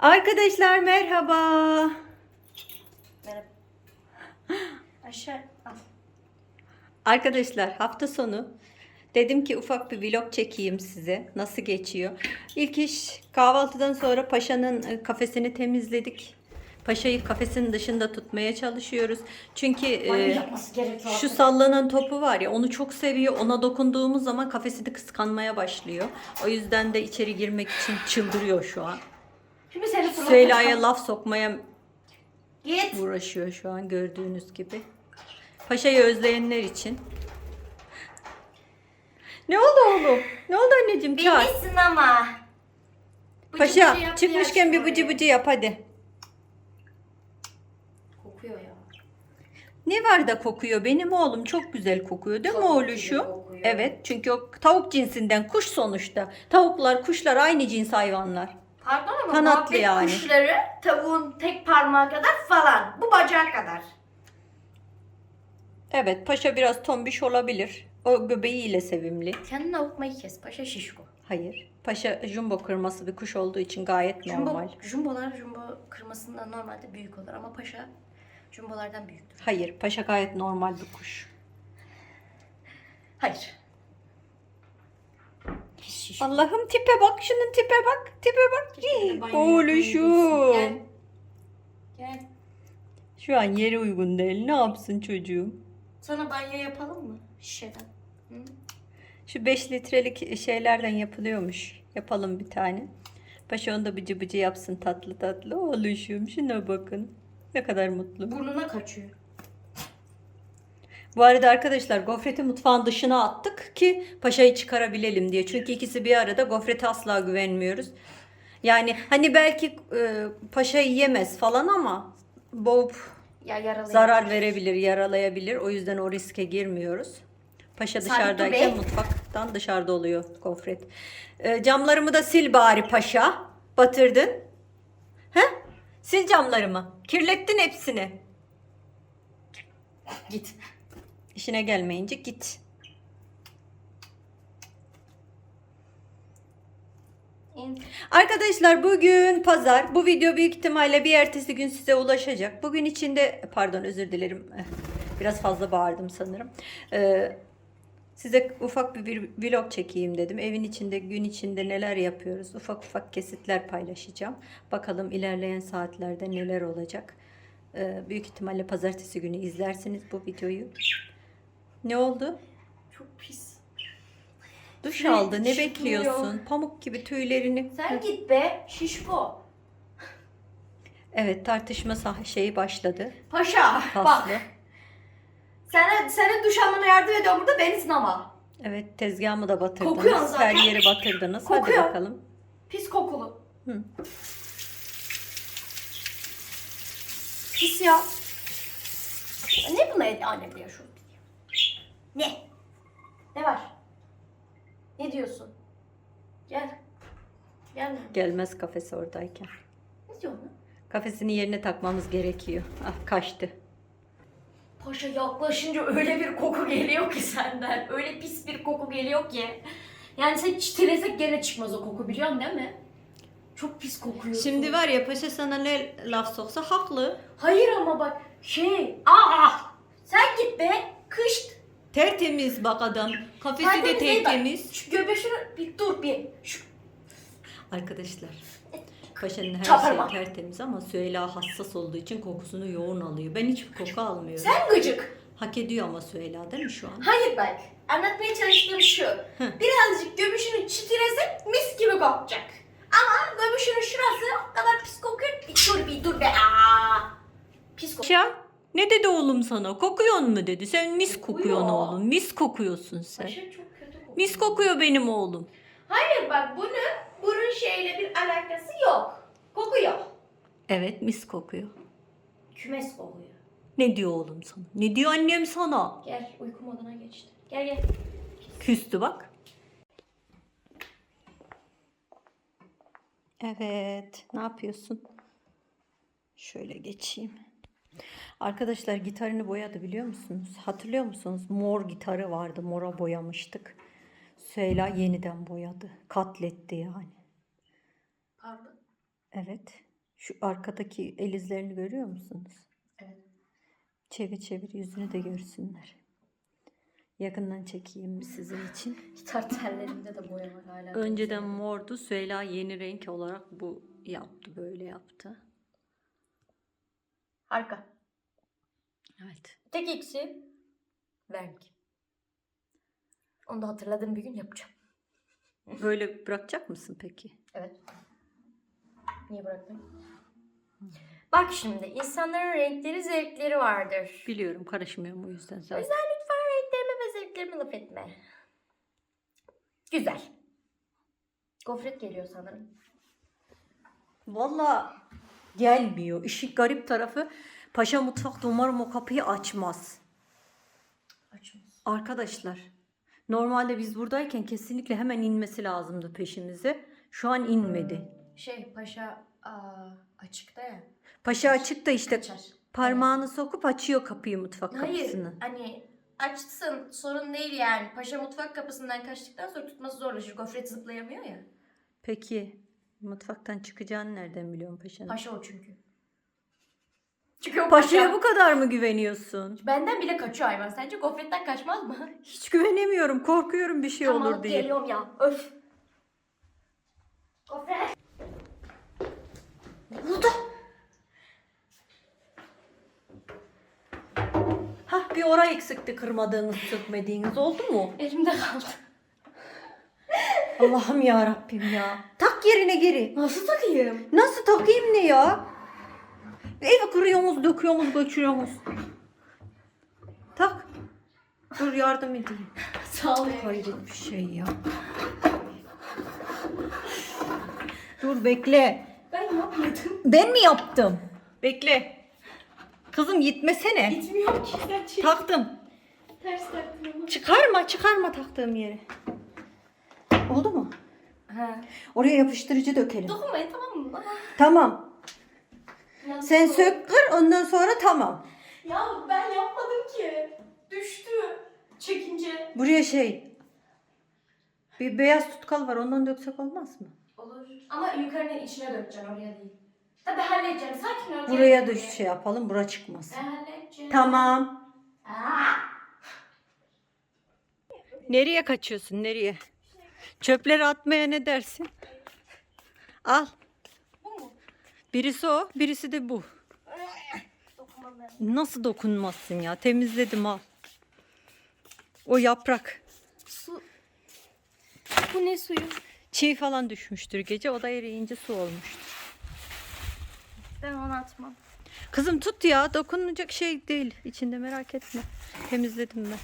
Arkadaşlar merhaba. Merhaba. Aşağı al. Arkadaşlar hafta sonu dedim ki ufak bir vlog çekeyim size. Nasıl geçiyor? İlk iş kahvaltıdan sonra Paşa'nın e, kafesini temizledik. Paşa'yı kafesin dışında tutmaya çalışıyoruz. Çünkü e, şu sallanan topu var ya onu çok seviyor. Ona dokunduğumuz zaman kafesini kıskanmaya başlıyor. O yüzden de içeri girmek için çıldırıyor şu an. Şimdi seni. Süheyla'ya laf sokmaya Git. uğraşıyor şu an gördüğünüz gibi. Paşa'yı özleyenler için. Ne oldu oğlum? Ne oldu anneciğim? Çağır. Bilmişsin ama. Bıcı Paşa bıcı yap çıkmışken bir bıcı bıcı yap hadi. Kokuyor ya. Ne var da kokuyor? Benim oğlum çok güzel kokuyor değil mi Tavuk gibi oğluşum? kokuyor. Evet çünkü o tavuk cinsinden kuş sonuçta. Tavuklar kuşlar aynı cins hayvanlar. Pardon ama Kanatlı muhabbet yani. kuşları tavuğun tek parmağı kadar falan. Bu bacağı kadar. Evet paşa biraz tombiş olabilir. O göbeğiyle sevimli. Kendini avutmayı kes. Paşa şişko. Hayır. Paşa jumbo kırması bir kuş olduğu için gayet normal. Jumbo, jumbolar jumbo kırmasından normalde büyük olur ama paşa jumbolardan büyüktür. Hayır, paşa gayet normal bir kuş. Hayır. Şişko. Allah'ım tipe bak, şunun tipe bak, tipe bak. Oğluşum. Gel. Gel. Şu an yere uygun değil. Ne yapsın çocuğum? Sana banyo yapalım mı? Şişeden. Hı? Şu 5 litrelik şeylerden yapılıyormuş. Yapalım bir tane. Paşa onu da bıcı bıcı yapsın tatlı tatlı. Oğluşum şuna bakın. Ne kadar mutlu. Burnuna kaçıyor. Bu arada arkadaşlar gofreti mutfağın dışına attık ki paşayı çıkarabilelim diye. Çünkü ikisi bir arada gofrete asla güvenmiyoruz. Yani hani belki e, paşayı yemez falan ama boğup Ya zarar verebilir, yaralayabilir. O yüzden o riske girmiyoruz. Paşa dışarıdayken mutfaktan dışarıda oluyor gofret. E, camlarımı da sil bari paşa. Batırdın. He? Sil camlarımı. Kirlettin hepsini. Git. İşine gelmeyince git. Arkadaşlar bugün pazar. Bu video büyük ihtimalle bir ertesi gün size ulaşacak. Bugün içinde pardon özür dilerim. Biraz fazla bağırdım sanırım. Ee, size ufak bir bir vlog çekeyim dedim. Evin içinde gün içinde neler yapıyoruz. Ufak ufak kesitler paylaşacağım. Bakalım ilerleyen saatlerde neler olacak. Ee, büyük ihtimalle pazartesi günü izlersiniz bu videoyu. Ne oldu? Çok pis. Duş Sürekli aldı. Ne bekliyorsun? Pamuk gibi tüylerini. Sen git be. Şişko. Evet tartışma sah- şeyi başladı. Paşa. Faslı. Bak. Sana, sana duş almana yardım ediyorum burada beni sınama. Evet tezgahımı da batırdınız. Kokuyor zaten. Her yeri batırdınız. Kokuyor. Hadi bakalım. Pis kokulu. Hı. Pis ya. Ne buna et annemde yaşıyor? Ne? Ne var? Ne diyorsun? Gel. Gel. Gelmez kafesi oradayken. Ne diyorsun? lan? Kafesini yerine takmamız gerekiyor. Ah kaçtı. Paşa yaklaşınca öyle bir koku geliyor ki senden. Öyle pis bir koku geliyor ki. Yani sen çitilesek gene çıkmaz o koku biliyorsun değil mi? Çok pis kokuyorsun. Şimdi var ya paşa sana ne laf soksa haklı. Hayır ama bak şey. Aa! Sen git be. Kışt. Tertemiz bak adam. Kafesi de Tertemiz değil bak. tertemiz. Şu göbeşini bir dur bir. Şu Arkadaşlar. Paşanın her Çapırma. şeyi tertemiz ama Süheyla hassas olduğu için kokusunu yoğun alıyor. Ben hiçbir koku almıyorum. Sen gıcık. Hak ediyor ama Süheyla değil mi şu an? Hayır bak. Anlatmaya çalıştığım şu. Birazcık göbüşünü çitilesek mis gibi kokacak. Ama göbüşünün şurası o kadar pis kokuyor. Bir dur bir dur be. Aa! Pis kokuyor. Paşa ne dedi oğlum sana? Kokuyorsun mu dedi. Sen mis kokuyorsun Kokuyor. oğlum. Mis kokuyorsun sen. Paşa çok kötü kokuyor. Mis kokuyor benim oğlum. Hayır bak bunun burun şeyle bir alakası yok. Kokuyor. Evet mis kokuyor. Kümes kokuyor. Ne diyor oğlum sana? Ne diyor annem sana? Gel uyku moduna geçti. Gel gel. Küstü bak. Evet. Ne yapıyorsun? Şöyle geçeyim. Arkadaşlar gitarını boyadı biliyor musunuz? Hatırlıyor musunuz? Mor gitarı vardı. Mora boyamıştık. Süheyla yeniden boyadı. Katletti yani. Pardon. Evet. Şu arkadaki el izlerini görüyor musunuz? Evet. Çevir çevir yüzünü de görsünler. Yakından çekeyim sizin için? Gitar tellerinde de boya var hala. Önceden mordu. Süheyla yeni renk olarak bu yaptı. Böyle yaptı. Harika. Evet. Tek eksi vernik. Onu da hatırladığım bir gün yapacağım. Böyle bırakacak mısın peki? Evet. Niye bırakmayayım? Bak şimdi insanların renkleri zevkleri vardır. Biliyorum karışmıyorum o yüzden O zaten. yüzden lütfen renklerime ve zevklerime laf etme. Güzel. Gofret geliyor sanırım. Valla gelmiyor. İşin garip tarafı Paşa Mutfak'ta umarım o kapıyı açmaz. Açmaz. Arkadaşlar normalde biz buradayken kesinlikle hemen inmesi lazımdı peşimize. Şu an inmedi. Şey paşa aa, açıkta ya. Paşa açık da işte Açar. parmağını sokup açıyor kapıyı mutfak Hayır kapısını. hani açsın sorun değil yani. Paşa mutfak kapısından kaçtıktan sonra tutması zorlaşır. Gofret zıplayamıyor ya. Peki mutfaktan çıkacağını nereden biliyorsun paşanın? Paşa o çünkü. Çünkü o Paşa'ya paşa. bu kadar mı güveniyorsun? Benden bile kaçıyor hayvan. Sence gofretten kaçmaz mı? Hiç güvenemiyorum. Korkuyorum bir şey Tamam, olur diye. geliyorum ya. Öf. Gofret. Burada. Hah bir oraya eksikti kırmadığınız, sökmediğiniz oldu mu? Elimde kaldı. Allah'ım ya Rabbim ya. Tak yerine geri. Nasıl takayım? Nasıl takayım ne ya? Evi kırıyorsunuz, döküyorsunuz, göçürüyorsunuz. Tak. Dur yardım edeyim. Sağ ol. Hayret bir şey ya. Dur bekle. Ben yapmadım. Ben mi yaptım? Bekle. Kızım gitmesene. Gitmiyor ki sen çek. Taktım. Ters taktın ama. Çıkarma, çıkarma taktığım yere. Oldu mu? Ha. Oraya yapıştırıcı dökelim. Dokunmayın tamam mı? Tamam. Ya, Sen dur. sök kır ondan sonra tamam. Ya ben yapmadım ki. Düştü. Çekince. Buraya şey bir beyaz tutkal var ondan döksek olmaz mı? Olur. Ama yukarının içine dökeceksin oraya değil. Tabii halledeceğim. Sakin ol. Buraya da şey yapalım bura çıkmasın. Ben halledeceğim. Tamam. Aa! Nereye kaçıyorsun nereye? Çöpleri atmaya ne dersin? Al. Bu mu? Birisi o birisi de bu. Nasıl dokunmazsın ya temizledim al. O yaprak. Su. Bu ne suyu? Çiğ falan düşmüştür gece o da eriyince su olmuştur. Ben onu atmam. Kızım tut ya dokunulacak şey değil içinde merak etme. Temizledim ben.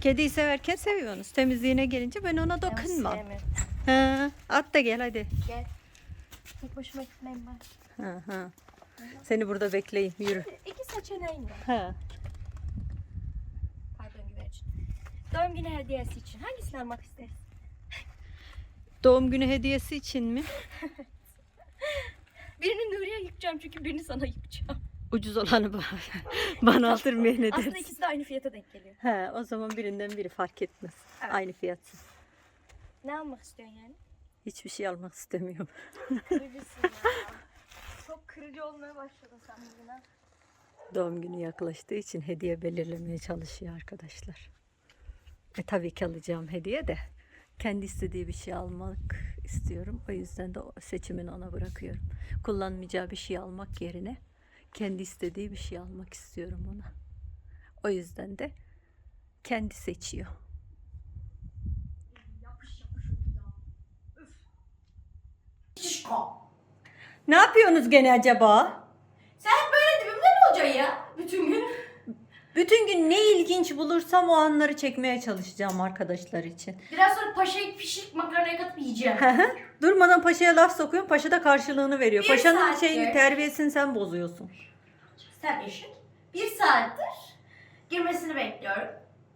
Kediyi severken seviyorsunuz. Temizliğine gelince ben ona dokunmam. Ha, at da gel hadi. Gel. Tek başıma gitmeyeyim ben. Ha, ha. Seni burada bekleyeyim yürü. İki seçeneğin var. Ha. Pardon güvercin. Doğum günü hediyesi için hangisini almak istersin? Doğum günü hediyesi için mi? Birini Nuriye yıkacağım çünkü birini sana yıkacağım. Ucuz olanı bana, bana aldırmaya ne Aslında ikisi de aynı fiyata denk geliyor. He, o zaman birinden biri fark etmez. Evet. Aynı fiyat. Ne almak istiyorsun yani? Hiçbir şey almak istemiyorum. Kırıcısın ya. Çok kırıcı olmaya başladın sen bugün ha. Doğum günü yaklaştığı için hediye belirlemeye çalışıyor arkadaşlar. E tabii ki alacağım hediye de kendi istediği bir şey almak istiyorum. O yüzden de seçimini ona bırakıyorum. Kullanmayacağı bir şey almak yerine kendi istediği bir şey almak istiyorum ona. O yüzden de kendi seçiyor. Şişko. Ne yapıyorsunuz gene acaba? Sen hep böyle dibimde mi olacaksın ya? Bütün gün. Bütün gün ne ilginç bulursam o anları çekmeye çalışacağım arkadaşlar için. Biraz sonra paşayı pişirip makarnaya katıp yiyeceğim. Durmadan paşaya laf sokuyorum. Paşa da karşılığını veriyor. Bir Paşanın saattir. şeyini terbiyesini sen bozuyorsun. Sen eşit. Bir saattir girmesini bekliyorum.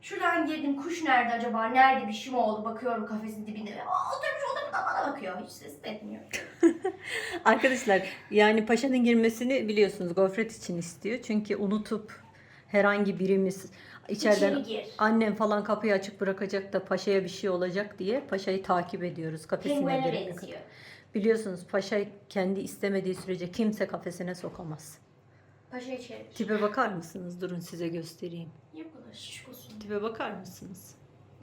Şuradan girdim kuş nerede acaba? Nerede bir şey mi oldu? Bakıyorum kafesin dibinde. Aa, oturmuş o da bana bakıyor. Hiç ses etmiyor. Arkadaşlar yani paşanın girmesini biliyorsunuz gofret için istiyor. Çünkü unutup herhangi birimiz içeriden gir. annem falan kapıyı açık bırakacak da paşaya bir şey olacak diye paşayı takip ediyoruz kafesine Penguene girene kadar. benziyor. Biliyorsunuz paşa kendi istemediği sürece kimse kafesine sokamaz. Paşa içeri. Tipe bakar mısınız? Durun size göstereyim. Niye bu kadar şişkosun? Tipe bakar mısınız?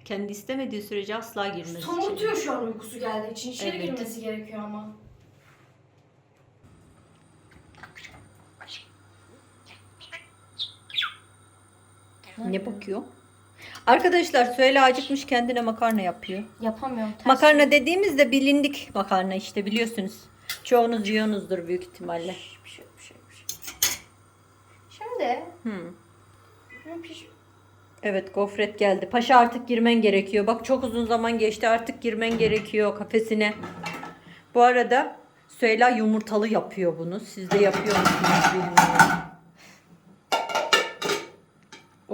Kendi istemediği sürece asla girmez içeri. Somurtuyor şu an uykusu geldiği için. İçeri Evet. girmesi gerekiyor ama. Ne bakıyor? Arkadaşlar Süheyla acıkmış kendine makarna yapıyor. Yapamıyorum. ters Makarna dediğimizde bilindik makarna işte biliyorsunuz. Çoğunuz yiyorsunuzdur büyük ihtimalle. Bir şey, bir şey, bir şey. Şimdi Hmm. bunu piş... Evet gofret geldi. Paşa artık girmen gerekiyor. Bak çok uzun zaman geçti artık girmen gerekiyor kafesine. Bu arada Süheyla yumurtalı yapıyor bunu. Siz de yapıyor musunuz bilmiyorum.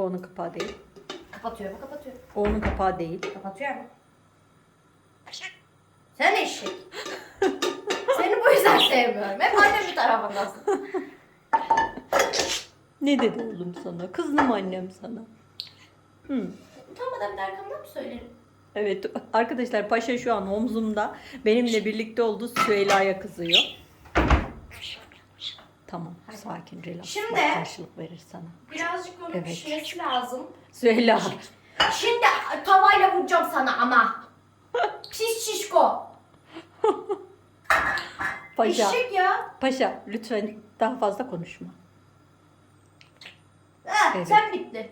Onun kapağı değil. Kapatıyor mu? Kapatıyor. O onun kapağı değil. Kapatıyor mu? Sen eşek. Seni bu yüzden sevmiyorum. Hep annem bir tarafındasın. Ne dedi oğlum sana? Kızdı mı annem sana? Hmm. Utanmadan bir de arkamdan mı söylerim? Evet arkadaşlar Paşa şu an omzumda. Benimle birlikte oldu Süheyla'ya kızıyor. Tamam sakin relax. Şimdi- Bak, karşılık verir sana. Birazcık onun Evet. pişmesi lazım. Süheyla. Şimdi tavayla vuracağım sana ama. Pis şişko. Paşa. Eşek ya. Paşa lütfen daha fazla konuşma. Ha, Evet. Sen bitti.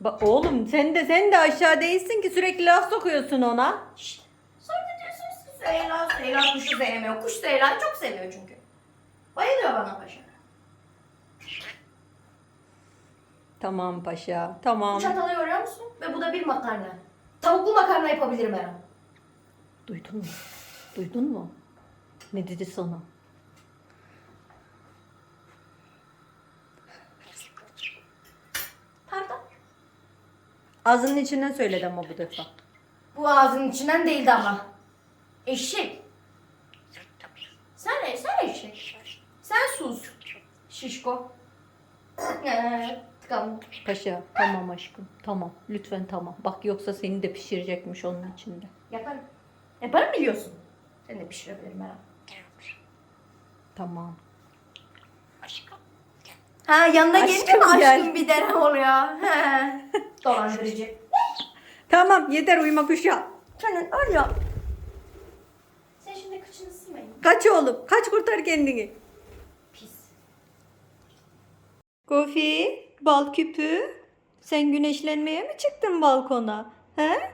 Bak oğlum sen de sen de aşağı değilsin ki sürekli laf sokuyorsun ona. Şşt. Sonra diyorsunuz ki Süheyla, Süheyla kuşu sevmiyor. Kuş Süheyla'yı çok seviyor çünkü. Bayılıyor bana paşa. Tamam paşa. Tamam. Çatalı görüyor musun? Ve bu da bir makarna. Tavuklu makarna yapabilirim her an. Duydun mu? Duydun mu? Ne dedi sana? Pardon. Ağzının içinden söyledi ama bu defa. Bu ağzının içinden değildi ama. Eşek. Sen, sen eşek. Sen sus. Şişko. Ee, tıkandım. Paşa tamam aşkım tamam lütfen tamam. Bak yoksa seni de pişirecekmiş onun içinde. Yaparım. Yaparım biliyorsun. Sen de pişirebilirim her an. Tamam. Ha yanına Aşkım gelince mi aşkım gel. bir denem oluyor? He. Dolandırıcı. Tamam yeter uyuma kuşa. Senin öyle. Sen şimdi kıçını silmeyin. Kaç oğlum kaç kurtar kendini. Pis. Kofi bal küpü. Sen güneşlenmeye mi çıktın balkona? He?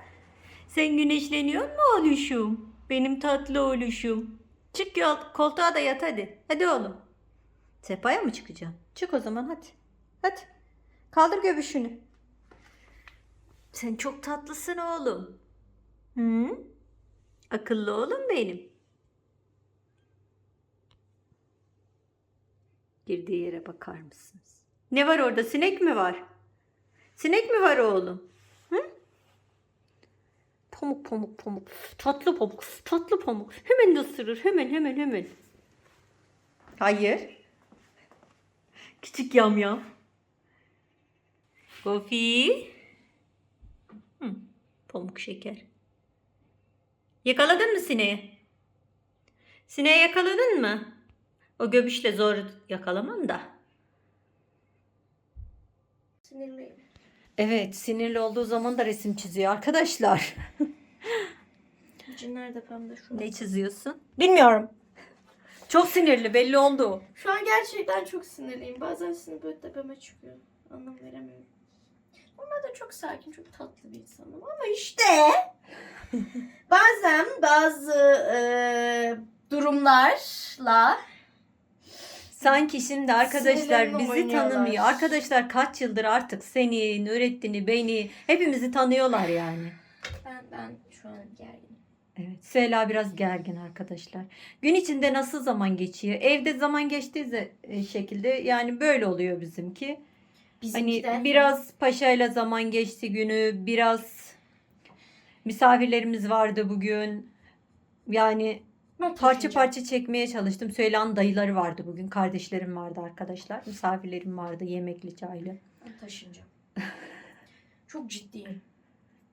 Sen güneşleniyor mu oğluşum? Benim tatlı oğluşum. Çık yol, koltuğa da yat hadi. Hadi oğlum. Sefaya mı çıkacaksın? Çık o zaman hadi. Hadi. Kaldır göbüşünü. Sen çok tatlısın oğlum. Hı? Akıllı oğlum benim. Girdiği yere bakar mısınız? Ne var orada? Sinek mi var? Sinek mi var oğlum? Hı? Pamuk pamuk pamuk. Tatlı pamuk. Tatlı pamuk. Hemen ısırır. Hemen hemen hemen. Hayır. Küçük yamyam. Kofi. Hı, pamuk şeker. Yakaladın mı sineği? Sineği yakaladın mı? O göbüşle zor yakalaman da. Sinirliyim. Evet, sinirli olduğu zaman da resim çiziyor arkadaşlar. Cinler de pembe şu an. ne çiziyorsun? Bilmiyorum. Çok sinirli belli oldu. Şu an gerçekten çok sinirliyim. Bazen sinir böyle tepeme çıkıyor. Anlam veremiyorum. Normalde çok sakin, çok tatlı bir insanım. Ama işte bazen bazı e, durumlarla Sanki şimdi arkadaşlar bizi tanımıyor. Arkadaşlar kaç yıldır artık seni, Nurettin'i, beni hepimizi tanıyorlar yani. ben ben şu an gerginim. Evet, Süheyla biraz gergin arkadaşlar. Gün içinde nasıl zaman geçiyor? Evde zaman geçtiği ze- e, şekilde yani böyle oluyor bizimki. Hani de biraz paşayla zaman geçti günü, biraz misafirlerimiz vardı bugün. Yani Parça parça çekmeye çalıştım. Süheyla'nın dayıları vardı bugün, kardeşlerim vardı arkadaşlar. Misafirlerim vardı, yemekli, çaylı. Ben taşınacağım. çok ciddiyim.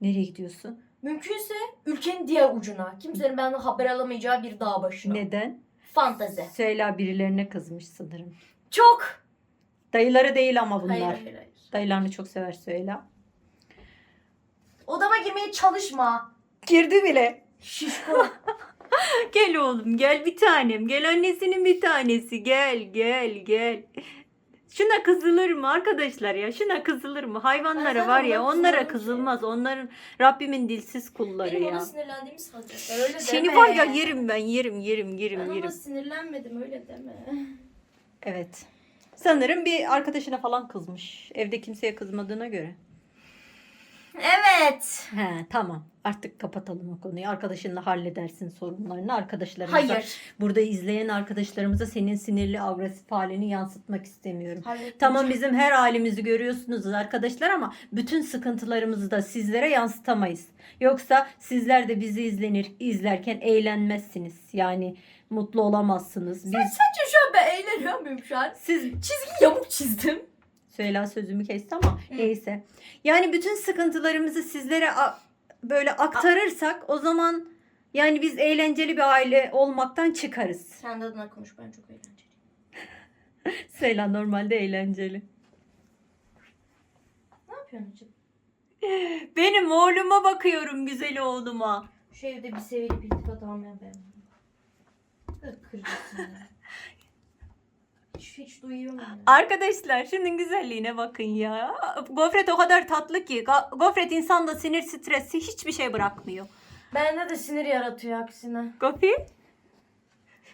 Nereye gidiyorsun? Mümkünse ülkenin diğer ucuna. Kimsenin benden haber alamayacağı bir dağ başına. Neden? Fantezi. Süheyla birilerine kızmış sanırım. Çok. Dayıları değil ama bunlar. Hayır hayır hayır. Dayılarını çok sever Süheyla. Odama girmeye çalışma. Girdi bile. Şişko. Gel oğlum gel bir tanem. Gel annesinin bir tanesi. Gel gel gel. Şuna kızılır mı arkadaşlar ya? Şuna kızılır mı? Hayvanlara var ya ona onlara kızılmaz. Onların Rabbimin dilsiz kulları Benim ya. ona sinirlendiğimi sanacaklar. Öyle Seni deme. var ya yerim ben yerim yerim yerim Ben ona yerim. sinirlenmedim öyle deme. Evet. Sanırım bir arkadaşına falan kızmış. Evde kimseye kızmadığına göre. Evet. He tamam. Artık kapatalım o konuyu. Arkadaşınla halledersin sorunlarını. Arkadaşlarımıza, Hayır. burada izleyen arkadaşlarımıza senin sinirli agresif halini yansıtmak istemiyorum. Tamam bizim her halimizi görüyorsunuz arkadaşlar ama bütün sıkıntılarımızı da sizlere yansıtamayız. Yoksa sizler de bizi izlenir izlerken eğlenmezsiniz. Yani mutlu olamazsınız. Biz Sence şu an ben eğleniyor muyum şu an? siz Çizgi yamuk çizdim. Söyle sözümü kesti ama neyse. Yani bütün sıkıntılarımızı sizlere böyle aktarırsak o zaman yani biz eğlenceli bir aile olmaktan çıkarız. Sen de adına konuş ben çok eğlenceli. Söyle normalde eğlenceli. Ne yapıyorsun acaba? Benim oğluma bakıyorum güzel oğluma. Şu evde bir seviyeli bir iltifat almayan ben. Kırıcısın. Hiç, hiç duyuyorum. Arkadaşlar şunun güzelliğine bakın ya. Gofret o kadar tatlı ki. Gofret insanda sinir stresi hiçbir şey bırakmıyor. Bende de sinir yaratıyor aksine. Gofi?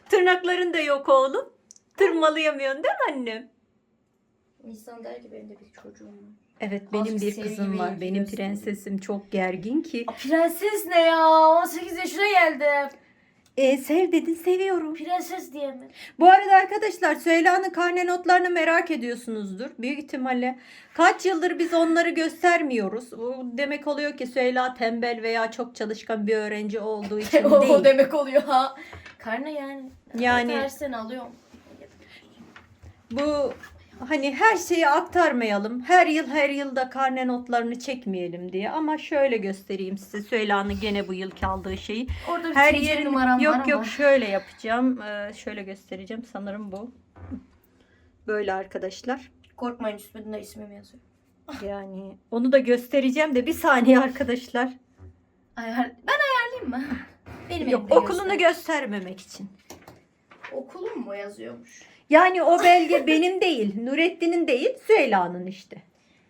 Tırnakların da yok oğlum. Tırmalayamıyorsun değil mi annem? Nisan der ki benim de bir çocuğum var. Evet benim Azıcık bir kızım var. Benim prensesim çok gergin ki. Aa, prenses ne ya? 18 yaşına geldim. E, sev dedin seviyorum. Prenses diye mi? Bu arada arkadaşlar Süheyla'nın karne notlarını merak ediyorsunuzdur. Büyük ihtimalle kaç yıldır biz onları göstermiyoruz. Bu demek oluyor ki Süheyla tembel veya çok çalışkan bir öğrenci olduğu için o değil. demek oluyor ha. Karne yani. Yani- Her sene alıyorum. Bu hani her şeyi aktarmayalım. Her yıl her yılda karne notlarını çekmeyelim diye. Ama şöyle göstereyim size Süheyla'nın gene bu yılki aldığı şeyi. Orada bir Her yerin numaram yok var yok ama. şöyle yapacağım. Ee, şöyle göstereceğim sanırım bu. Böyle arkadaşlar. Korkmayın üstünde ismim yazıyor. Yani onu da göstereceğim de bir saniye arkadaşlar. Ayar... Ben ayarlayayım mı? Benim Yok okulunu göster. göstermemek için. Okulum mu yazıyormuş? Yani o belge benim değil, Nurettin'in değil, Süheyla'nın işte.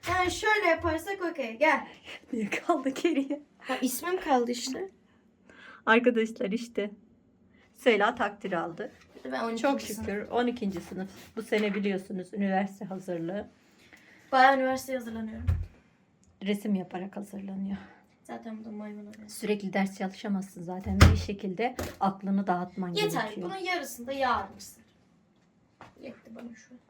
Yani şöyle yaparsak okey gel. Niye kaldı geriye? Ha, ismim kaldı işte. Arkadaşlar işte. Süheyla takdir aldı. Ben 12. Çok şükür 12. sınıf. Bu sene biliyorsunuz üniversite hazırlığı. Bayağı üniversiteye hazırlanıyorum. Resim yaparak hazırlanıyor. Zaten bu da maymun. Sürekli ders çalışamazsın zaten. Bir şekilde aklını dağıtman Yeter. gerekiyor. Bunun yarısını da yarın isterim. Yetti bana şu an.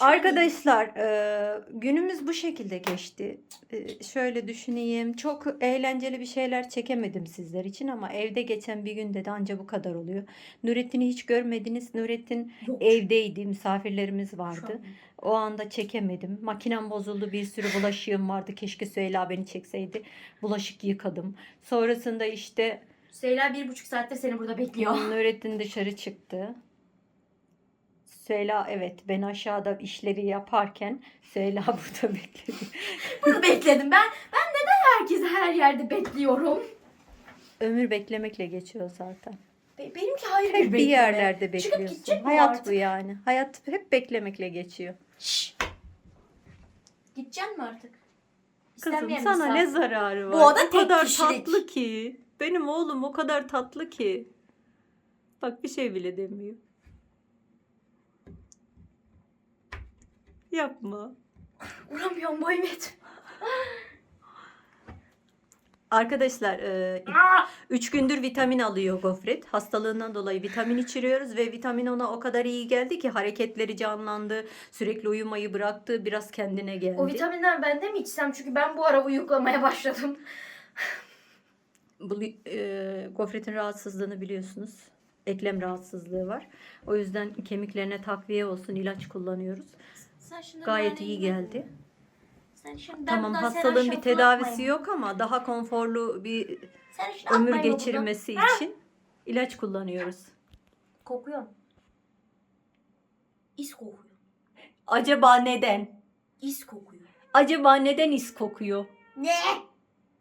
Arkadaşlar e, günümüz bu şekilde geçti. E, şöyle düşüneyim. Çok eğlenceli bir şeyler çekemedim sizler için ama evde geçen bir günde de anca bu kadar oluyor. Nurettin'i hiç görmediniz. Nurettin Yok. evdeydi. Misafirlerimiz vardı. O anda çekemedim. Makinem bozuldu. Bir sürü bulaşığım vardı. Keşke Süheyla beni çekseydi. Bulaşık yıkadım. Sonrasında işte Süheyla bir buçuk saatte seni burada bekliyor. Nurettin dışarı çıktı. Süheyla evet ben aşağıda işleri yaparken Süheyla burada bekledi. Bunu bekledim. Ben ben neden herkesi her yerde bekliyorum? Ömür beklemekle geçiyor zaten. Be- benimki hayır Hep bir bekleme. yerlerde bekliyorsun. mi Hayat artık? bu yani. Hayat hep beklemekle geçiyor. Şşş. Gideceksin mi artık? Kızım İstenmeyen sana ne misafir. zararı var? Bu oda tek kadar kişilik. tatlı ki. Benim oğlum o kadar tatlı ki. Bak bir şey bile demiyor. Yapma. Vuramıyorum boyum yet. Arkadaşlar e! 3 gündür vitamin alıyor Gofret. Hastalığından dolayı vitamin içiriyoruz ve vitamin ona o kadar iyi geldi ki hareketleri canlandı. Sürekli uyumayı bıraktı. Biraz kendine geldi. O vitaminden ben de mi içsem? Çünkü ben bu ara uyuklamaya başladım. Bu e, Gofret'in rahatsızlığını biliyorsunuz. Eklem rahatsızlığı var. O yüzden kemiklerine takviye olsun ilaç kullanıyoruz. Sen şimdi Gayet iyi geldi. mi? Sen şimdi Tamam hastalığın bir tedavisi atmayın. yok ama daha konforlu bir ömür geçirmesi için ilaç kullanıyoruz. Kokuyor. İs kokuyor. Acaba neden? İs kokuyor. Acaba neden is kokuyor? Ne?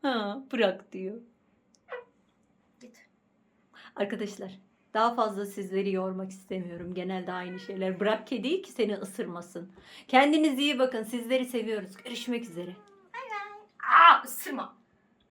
Ha, bırak diyor. Arkadaşlar daha fazla sizleri yormak istemiyorum. Genelde aynı şeyler. Bırak kediyi ki seni ısırmasın. Kendinize iyi bakın. Sizleri seviyoruz. Görüşmek üzere. Aa ısırma.